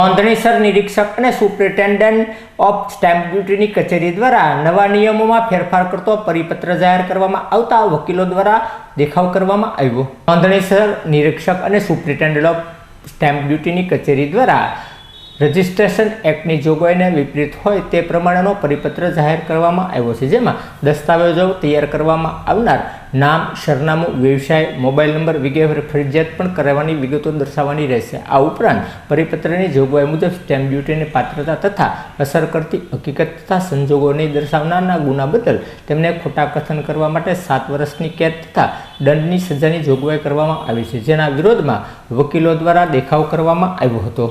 નોંધણીસર નિરીક્ષક અને superintendent of stamp ડ્યુટીની કચેરી દ્વારા નવા નિયમોમાં ફેરફાર કરતો પરિપત્ર જાહેર કરવામાં આવતા વકીલો દ્વારા દેખાવ કરવામાં આવ્યો. નોંધણીસર નિરીક્ષક અને સુપ્રિન્ટેન્ડન્ટ ઓફ સ્ટેમ્પ ડ્યુટીની કચેરી દ્વારા રજિસ્ટ્રેશન એક્ટની જોગવાઈને વિપરીત હોય તે પ્રમાણેનો પરિપત્ર જાહેર કરવામાં આવ્યો છે, જેમાં દસ્તાવેજો તૈયાર કરવામાં આવનાર નામ, સરનામું, વ્યવસાય, મોબાઈલ નંબર વગેરે ફરજિયાત પણ કરાવવાની વિગતો દર્શાવવાની રહેશે. આ ઉપરાંત પરિપત્રની જોગવાઈ મુજબ સ્ટેમ્પ ડ્યુટીની પાત્રતા તથા અસર કરતી હકીકત તથા સંજોગોને દર્શાવનારના ગુના બદલ તેમને ખોટા કથન કરવા માટે સાત વર્ષની કેદ તથા દંડની સજાની જોગવાઈ કરવામાં આવી છે, જેના વિરોધમાં વકીલો દ્વારા દેખાવ કરવામાં આવ્યો હતો.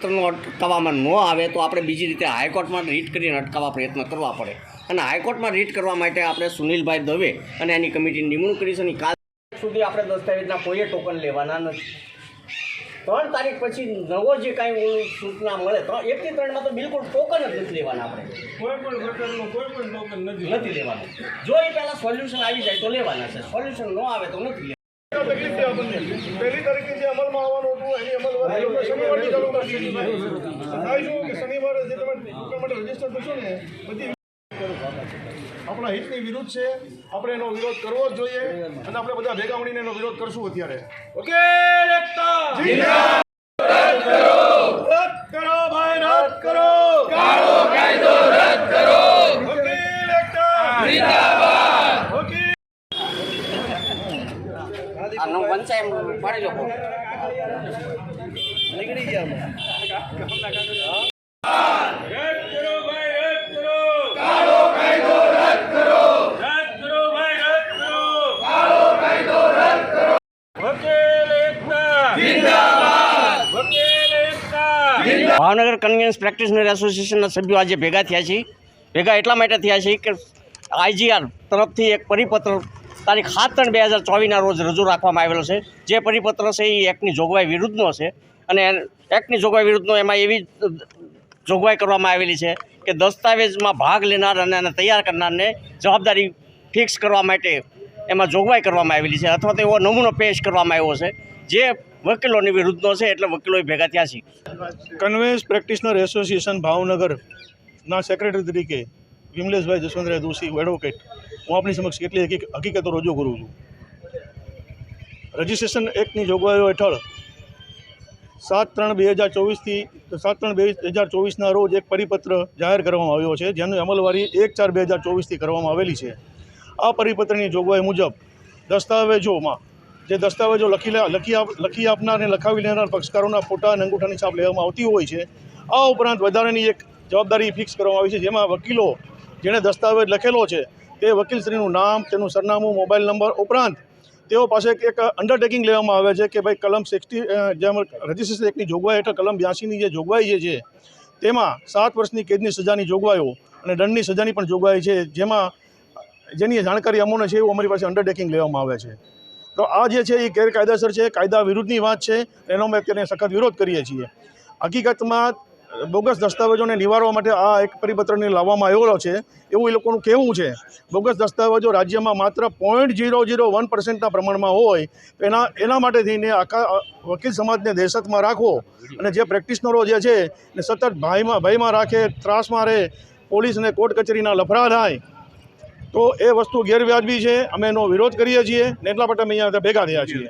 અટકાવવામાં ન આવે તો આપણે બીજી રીતે હાઈકોર્ટમાં રીટ કરીને અટકાવવા પ્રયત્ન કરવા પડે. અને હાઈકોર્ટમાં રીટ કરવા માટે આપણે સુનિલભાઈ દવે અને એની કમિટીની નિમણૂક કરી છે અને કાલ સુધી આપણે દસ્તાવેજના કોઈએ ટોકન લેવાના નથી. ત્રણ તારીખ પછી નવો જે કાંઈ સૂચના મળે તો એકથી ત્રણમાં તો બિલકુલ ટોકન જ નથી લેવાના આપણે. કોઈ પણ પ્રકારનું કોઈ પણ ટોકન નથી નથી લેવાનું. જો એ પહેલાં સોલ્યુશન આવી જાય તો લેવાના છે. સોલ્યુશન ન આવે તો નથી તકલીફ છે આપણને. પહેલી તારીખે જે અમલમાં આવવાનું હતું એની અમલ શનિવારથી ચાલુ કરશે થાય શું કે શનિવારે જે તમે માટે રજિસ્ટર કરશો ને બધી આપણા હિતની વિરુદ્ધ છે. આપણે એનો વિરોધ કરવો જ જોઈએ અને આપણે બધા ભેગા મળીને એનો વિરોધ કરશું અત્યારે. વકીલ એકતા રદ કરો ભાઈ રદ કરો કાળો કાયદો રદ કરો વકીલ એકતા જિંદાબાદ વકીલ આ નવ વંચાય એમ પાડી લો નીકળી ગયા રદ કરો ભાઈ રદ કરો કાળો કાયદો રદ કરો રદ કરો ભાઈ રદ કરો કાળો કાયદો રદ કરો વકીલ પાડી લો નીકળી ગયા ભાવનગર કન્વીનન્સ પ્રેક્ટિશનર એસોસિએશનના સભ્યો આજે ભેગા થયા છે. ભેગા એટલા માટે થયા છે કે આઈજીઆર તરફથી એક પરિપત્ર તારીખ સાત ત્રણ બે હજાર ચોવીસના રોજ રજૂ રાખવામાં આવેલો છે. જે પરિપત્ર છે એ એક્ટની જોગવાઈ વિરુદ્ધનો છે. અને એક્ટની જોગવાઈ વિરુદ્ધનો એમાં એવી જોગવાઈ કરવામાં આવેલી છે કે દસ્તાવેજમાં ભાગ લેનાર અને એને તૈયાર કરનારને જવાબદારી ફિક્સ કરવા માટે એમાં જોગવાઈ કરવામાં આવેલી છે અથવા તો એવો નમૂનો પેશ કરવામાં આવ્યો છે. જે વકીલોની વિરુદ્ધનો છે એટલે વકીલો ભેગા થયા છે. કન્વેન્સ પ્રેક્ટિશનર એસોસિએશન ભાવનગરના સેક્રેટરી તરીકે વિમલેશભાઈ જસવંતરાય દોશી એડવોકેટ હું આપની સમક્ષ કેટલી હકીક- હકીકતો રજૂ કરું છું. રજિસ્ટ્રેશન એક્ટની જોગવાઈઓ હેઠળ સાત ત્રણ બે હજાર ચોવીસથી, સાત ત્રણ બે હજાર ચોવીસના રોજ એક પરિપત્ર જાહેર કરવામાં આવ્યો છે, જેની અમલવારી એક ચાર બે હજાર ચોવીસથી કરવામાં આવેલી છે. આ પરિપત્રની જોગવાઈ મુજબ દસ્તાવેજોમાં, જે દસ્તાવેજો લખી લખી લખી આપનાર અને લખાવી લેનાર પક્ષકારોના ફોટા અને અંગૂઠાની છાપ લેવામાં આવતી હોય છે, આ ઉપરાંત વધારાની એક જવાબદારી ફિક્સ કરવામાં આવી છે, જેમાં વકીલો જેણે દસ્તાવેજ લખેલો છે તે વકીલશ્રીનું નામ તેનું સરનામું, મોબાઈલ નંબર ઉપરાંત તેઓ પાસે એક અંડરટેકિંગ લેવામાં આવે છે કે ભાઈ કલમ સિક્સટી જેમ રજિસ્ટ્રેશન એકની જોગવાઈ હેઠળ કલમ બ્યાસીની જે જોગવાઈ જે છે, તેમાં સાત વર્ષની કેદની સજાની જોગવાઈઓ અને દંડની સજાની પણ જોગવાઈ છે, જેમાં જેની જાણકારી અમોને છે એવું અમારી પાસે અંડરટેકિંગ લેવામાં આવે છે. તો આ જે છે એ ગેરકાયદેસર છે, કાયદા વિરુદ્ધની વાત છે, એનો અમે અત્યારે સખત વિરોધ કરીએ છીએ. હકીકતમાં બોગસ દસ્તાવેજોને નિવારવા માટે આ એક પરિપત્રને લાવવામાં આવેલો છે, એવું એ લોકોનું કહેવું છે. બોગસ દસ્તાવેજો રાજ્યમાં માત્ર પોઈન્ટ ઝીરો ઝીરો વન પર્સન્ટના પ્રમાણમાં હોય એના એના માટે થઈને આખા વકીલ સમાજને દહેશતમાં રાખવો અને જે પ્રેક્ટિશનરો જે છે ને સતત ભાઈમાં ભયમાં રાખે ત્રાસમાં રહે પોલીસ અને કોર્ટ કચેરીના લફડા થાય, તો એ વસ્તુ ગેરવ્યાજબી છે. અમે એનો વિરોધ કરીએ છીએ ને એટલા માટે અમે અહીંયા ભેગા થયા છીએ.